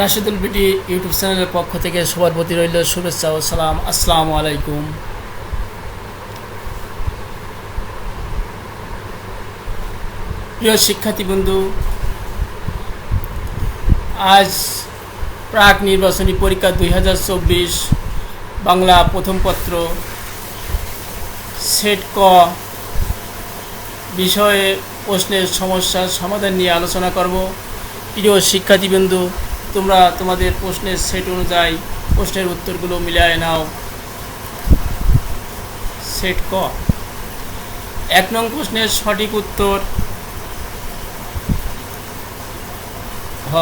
রাশিদুল বিটি ইউটিউব চ্যানেলের পক্ষ থেকে সবার প্রতি রইল শুভেচ্ছা ও সালাম। আসসালামু আলাইকুম। প্রিয় শিক্ষার্থী বন্ধু, আজ প্রাক নির্বাচনী পরীক্ষা দুই হাজার চব্বিশ, বাংলা প্রথম পত্র, সেট ক, বিষয়ে প্রশ্নের সমস্যার সমাধান নিয়ে আলোচনা করব। প্রিয় শিক্ষার্থীবৃন্দু তোমরা তোমাদের প্রশ্নের সেট অনুযায়ী প্রশ্নের উত্তরগুলো মিলিয়ে নাও। সেট ক। এক নং প্রশ্নের সঠিক উত্তর হ।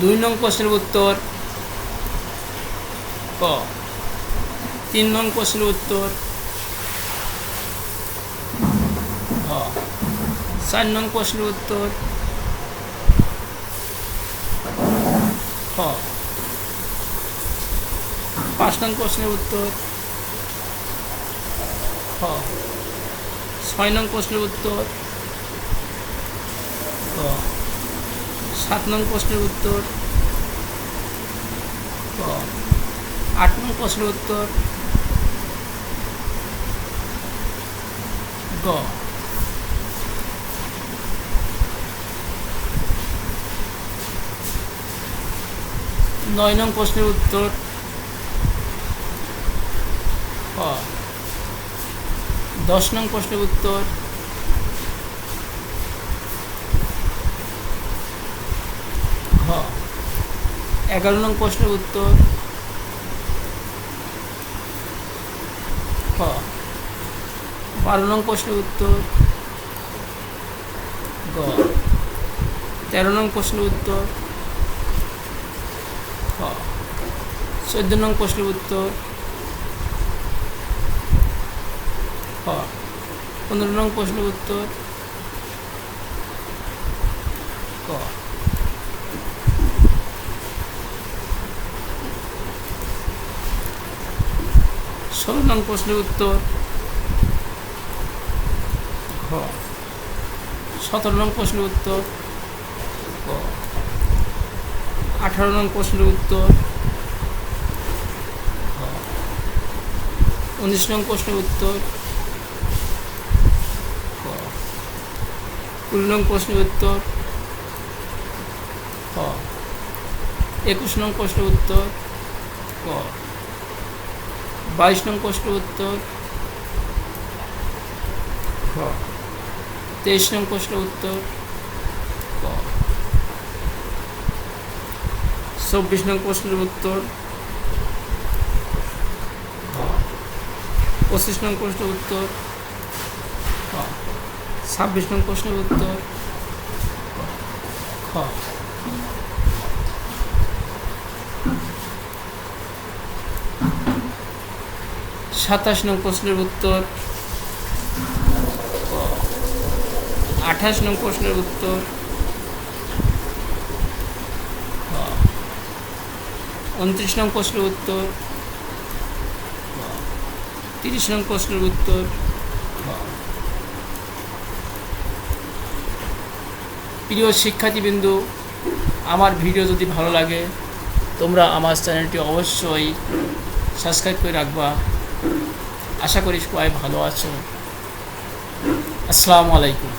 দুই নং প্রশ্নের উত্তর ক। তিন নং প্রশ্নের উত্তর হ। চার নং প্রশ্নের উত্তর খ পাঁচ নং প্রশ্নের উত্তর। খ ছয় নং প্রশ্নের উত্তর। ক সাত নং প্রশ্নের উত্তর। ক আট নং প্রশ্নের উত্তর। গ। নয় নং প্রশ্নের উত্তর। ক দশ নং প্রশ্নের উত্তর। ঘ। এগারো নং প্রশ্নের উত্তর। খ। বারো নং প্রশ্নের উত্তর। গ। তেরো নং প্রশ্নের উত্তর। চোদ্দ নং প্রশ্নের উত্তর। খ। পনেরো নং প্রশ্নের উত্তর। ক। ষোলো নং প্রশ্নের উত্তর। ঘ সতেরো নং প্রশ্নের উত্তর। ক। আঠারো নং প্রশ্নের উত্তর। উনিশ নং প্রশ্নের উত্তর। কুড়ি নং প্রশ্নের উত্তর। ক একুশ নং প্রশ্নের উত্তর। ক বাইশ নং প্রশ্নের উত্তর। খ তেইশ নং প্রশ্নের উত্তর ক চব্বিশ নং প্রশ্নের উত্তর। পঁচিশ নং প্রশ্নের উত্তর। ছাব্বিশ নং প্রশ্নের উত্তর। খ। সাতাশ নং প্রশ্নের উত্তর। আঠাশ নং প্রশ্নের উত্তর খ। উনত্রিশ নং প্রশ্নের উত্তর। তিরিশ নং প্রশ্নের উত্তর। প্রিয় শিক্ষার্থীবৃন্দু, আমার ভিডিও যদি ভালো লাগে, তোমরা আমার চ্যানেলটি অবশ্যই সাবস্ক্রাইব করে রাখবা। আশা করি সবাই ভালো আছো। আসসালামু আলাইকুম।